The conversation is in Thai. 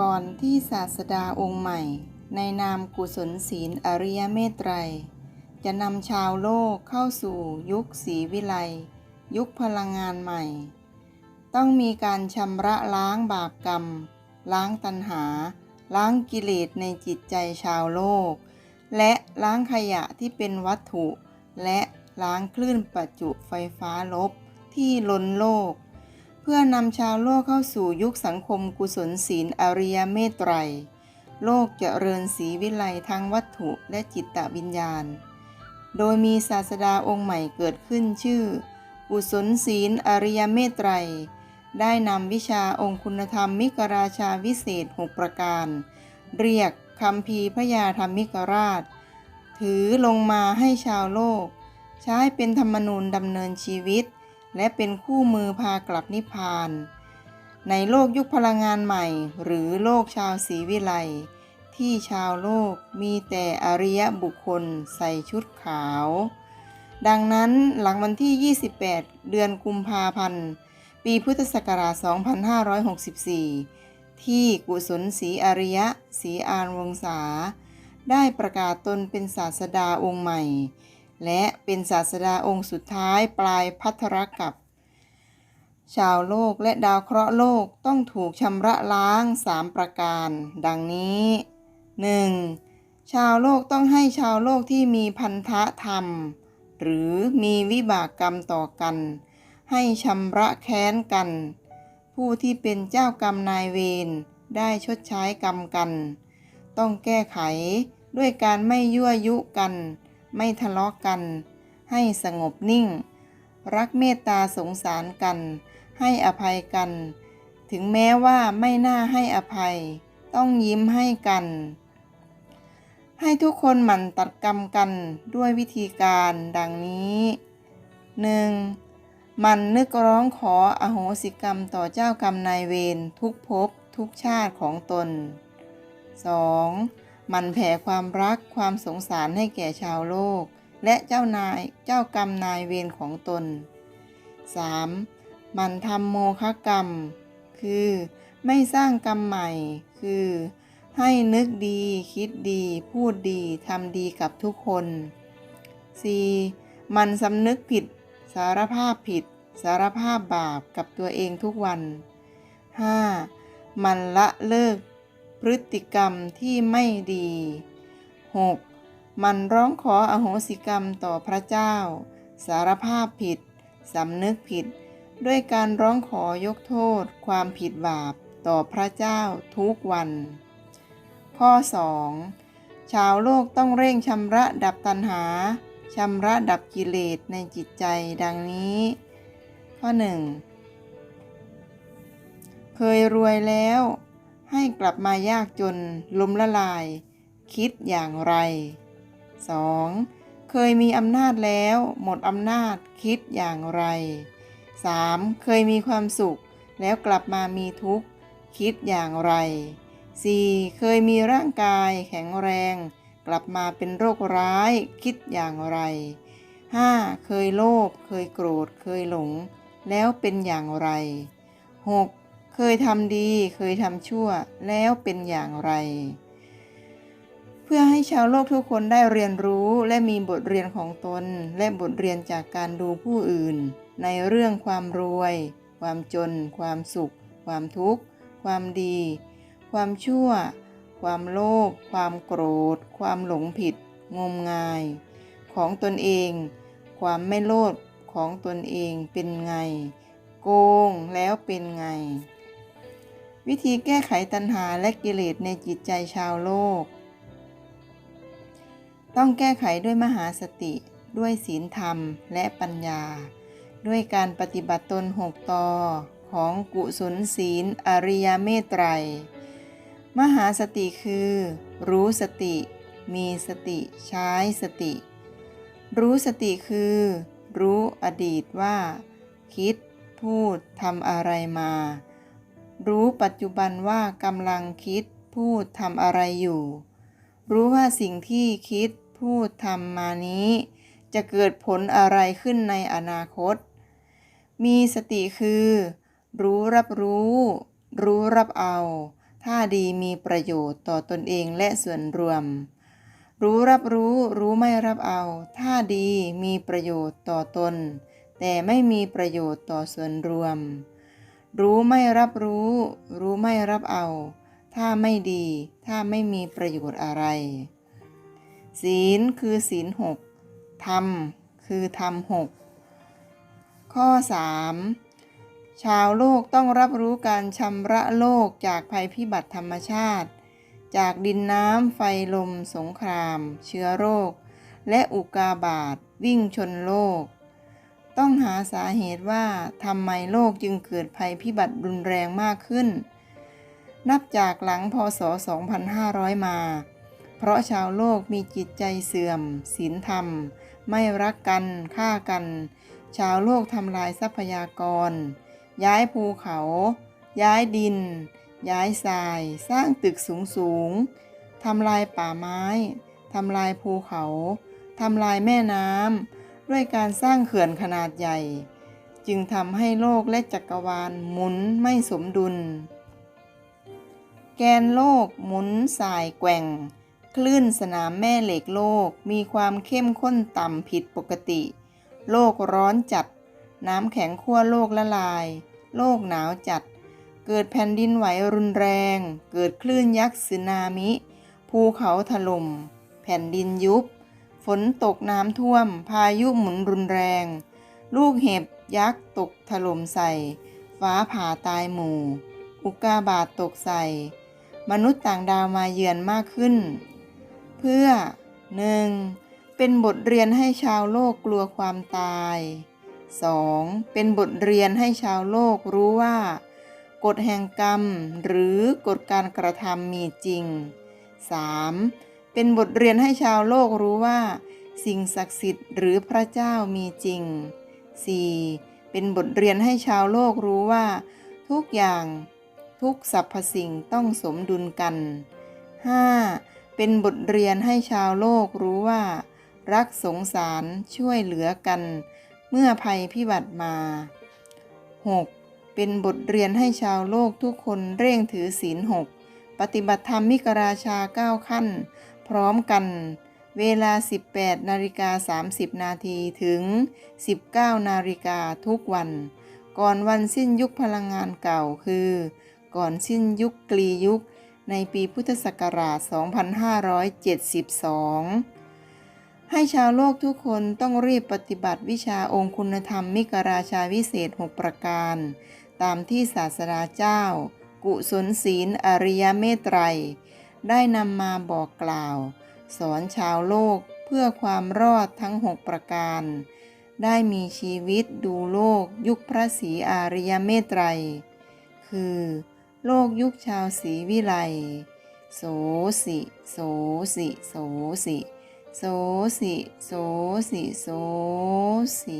ก่อนที่ศาสดาองค์ใหม่ ในนามกุศลศีลอริยเมตไตร จะนำชาวโลกเข้าสู่ยุคศรีวิไลยุคพลังงานใหม่ ต้องมีการชำระล้างบาปกรรม ล้างตัณหา ล้างกิเลสในจิตใจชาวโลก และล้างขยะที่เป็นวัตถุ และล้างคลื่นประจุไฟฟ้าลบที่ล้นโลก เพื่อนำชาวโลกเข้าสู่ยุคสังคมกุศลศีลอริยเมตไตร โลกจะเริญสีวิไลทั้งวัตถุและจิตตวิญญาณ โดยมีศาสดาองค์ใหม่เกิดขึ้นชื่อ กุศลศีลอริยเมตไตร ได้นำวิชาองค์คุณธรรมมิกราชาวิเศษหกประการ เรียกคำพีพระยาธรรมิกราช ถือลงมาให้ชาวโลก ใช้เป็นธรรมนูญดำเนินชีวิต และเป็นคู่มือพากลับนิพพาน ในโลกยุคพลังงานใหม่ หรือโลกชาวศรีวิไลที่ชาวโลกมีแต่อริยบุคคลใส่ชุดขาว ดังนั้นหลังวันที่ 28 เดือนกุมภาพันธ์ ปีพุทธศักราช 2564 ที่กุศลศรีอริยะศรีอานวงศาได้ประกาศตนเป็นศาสดาองค์ใหม่ และเป็นศาสดาองค์สุดท้ายปลายพัทรกับ ชาวโลกและดาวเคราะห์โลกต้องถูกชำระล้างสามประการ ดังนี้ 1. ชาวโลกต้องให้ชาวโลกที่มีพันธะธรรม หรือมีวิบากกรรมต่อกัน ให้ชำระแค้นกัน ผู้ที่เป็นเจ้ากรรมนายเวรได้ชดใช้กรรมกัน ต้องแก้ไขด้วยการไม่ยั่วยุกัน ไม่ทะเลาะกกัน ให้สงบนิ่ง รักเมตตาสงสารกัน ให้อภัยกัน ถึงแม้ว่าไม่น่าให้อภัย ต้องยิ้มให้กัน ให้ทุกคนหมั่นตัดกรรมกันด้วยวิธีการดังนี้ 1. มันนึกร้องขออโหสิกรรมต่อเจ้ากรรมนายเวรทุกภพทุกชาติของตน 2. มันแผ่ความรักความสงสารให้แก่ชาวโลก และเจ้านายเจ้ากรรมนายเวรของตน 3. มันทำโมฆกรรม คือไม่สร้างกรรมใหม่ คือ ให้นึกดี คิดดี พูดดี ทำดีกับทุกคน 4. มันสำนึกผิด สารภาพผิด สารภาพบาปกับตัวเองทุกวัน 5. มันละเลิก พฤติกรรมที่ไม่ดี 6. มันร้องขออโหสิกรรมต่อพระเจ้า สารภาพผิด สำนึกผิด ด้วยการร้องขอยกโทษ ความผิดบาปต่อพระเจ้าทุกวัน ข้อ 2. ชาวโลกต้องเร่งชำระดับตัณหาชำระดับกิเลสในจิตใจดังนี้ ข้อ 1. เคยรวยแล้ว ให้กลับมายากจนล้มละลาย คิดอย่างไร 2. เคยมีอำนาจแล้วหมดอำนาจคิดอย่างไร 3. เคยมีความสุข แล้วกลับมามีทุกข์ คิดอย่างไร 4. เคยมีร่างกายแข็งแรง กลับมาเป็นโรคร้าย คิดอย่างไร 5. เคยโลภเคยโกรธ เคยหลง แล้วเป็นอย่างไร 6. เคยทำดีเคยทำชั่วแล้วเป็นอย่างไร เพื่อให้ชาวโลกทุกคนได้เรียนรู้และมีบทเรียนของตน และบทเรียนจากการดูผู้อื่น ในเรื่องความรวย ความจน ความสุข ความทุกข์ ความดี ความชั่ว ความโลภความโกรธ ความหลงผิด งมงาย ของตนเอง ความไม่โลภของตนเองเป็นไง โกงแล้วเป็นไง วิธีแก้ไขตัณหาและกิเลสในจิตใจชาวโลก ต้องแก้ไขด้วยมหาสติ ด้วยศีลธรรมและปัญญา ด้วยการปฏิบัติตนหกต่อของกุศลศีล อริยเมตไตร มหาสติคือ รู้สติ มีสติใช้สติ รู้สติคือ รู้อดีตว่า คิด พูดทำอะไรมา รู้ปัจจุบันว่ากำลังคิดพูดทำอะไรอยู่ รู้ว่าสิ่งที่คิดพูดทำมานี้ จะเกิดผลอะไรขึ้นในอนาคต มีสติคือ รู้รับรู้ รู้รับเอา ถ้าดีมีประโยชน์ต่อตนเองและส่วนรวม รู้รับรู้ รู้ไม่รับเอา ถ้าดีมีประโยชน์ต่อตน แต่ไม่มีประโยชน์ต่อส่วนรวม รู้ไม่รับรู้ รู้ไม่รับเอา ถ้าไม่ดี ถ้าไม่มีประโยชน์อะไร ศีลคือศีลหกธรรมคือธรรมหกข้อ 3. ชาวโลกต้องรับรู้การชำระโลกจากภัยพิบัติธรรมชาติ จากดินน้ำไฟลม สงคราม เชื้อโรค และอุกาบาตวิ่งชนโลก ต้องหาสาเหตุว่าทำไมโลกจึงเกิดภัยพิบัติรุนแรงมากขึ้น นับจากหลังพศ 2500 มา เพราะชาวโลกมีจิตใจเสื่อมศีลธรรม ไม่รักกันฆ่ากัน ชาวโลกทำลายทรัพยากร ย้ายภูเขา ย้ายดิน ย้ายทราย สร้างตึกสูงสูงทำลายป่าไม้ทำลายภูเขาทำลายแม่น้ำ ด้วยการสร้างเขื่อนขนาดใหญ่ จึงทำให้โลกและจักรวาลหมุนไม่สมดุล แกนโลกหมุนสายแกว่ง คลื่นสนามแม่เหล็กโลกมีความเข้มข้นต่ำผิดปกติ โลกร้อนจัด น้ำแข็งขั้วโลกละลาย โลกหนาวจัด เกิดแผ่นดินไหวรุนแรง เกิดคลื่นยักษ์สึนามิ ภูเขาถล่ม แผ่นดินยุบ ฝนตกน้ำท่วม พายุหมุนรุนแรง ลูกเห็บยักษ์ตกถล่มใส่ ฟ้าผ่าตายหมู่ อุกาบาตตกใส่ มนุษย์ต่างดาวมาเยือนมากขึ้น เพื่อ 1. เป็นบทเรียนให้ชาวโลกกลัวความตาย 2. เป็นบทเรียนให้ชาวโลกรู้ว่า กฎแห่งกรรมหรือกฎการกระทำมีจริง 3. เป็นบทเรียนให้ชาวโลกรู้ว่า สิ่งศักดิ์สิทธิ์หรือพระเจ้ามีจริง 4. เป็นบทเรียนให้ชาวโลกรู้ว่า ทุกอย่างทุกสรรพสิ่งต้องสมดุลกัน 5. เป็นบทเรียนให้ชาวโลกรู้ว่า รักสงสารช่วยเหลือกัน เมื่อภัยพิบัติมา 6. เป็นบทเรียนให้ชาวโลกทุกคนเร่งถือศีลหกปฏิบัติธรรมมิกราชาเก้าขั้น พร้อมกัน เวลา 18นาฬิกา30 นาทีถึง 19นาฬิกาทุกวัน ก่อนวันสิ้นยุคพลังงานเก่าคือ ก่อนสิ้นยุคกลียุคในปีพุทธศักราช 2572 ให้ชาวโลกทุกคนต้องรีบปฏิบัติวิชาองค์คุณธรรมมิกราชาวิเศษ 6 ประการ ตามที่ศาสดาเจ้า กุศลศีล อริยเมตไตร ได้นำมาบอกกล่าว สอนชาวโลกเพื่อความรอดทั้ง6ประการ ได้มีชีวิตดูโลกยุคพระศรีอาริยเมตไตร คือ โลกยุคชาวศรีวิไลโสสิ โสสิ โสสิ โสสิ โสสิ โสสิ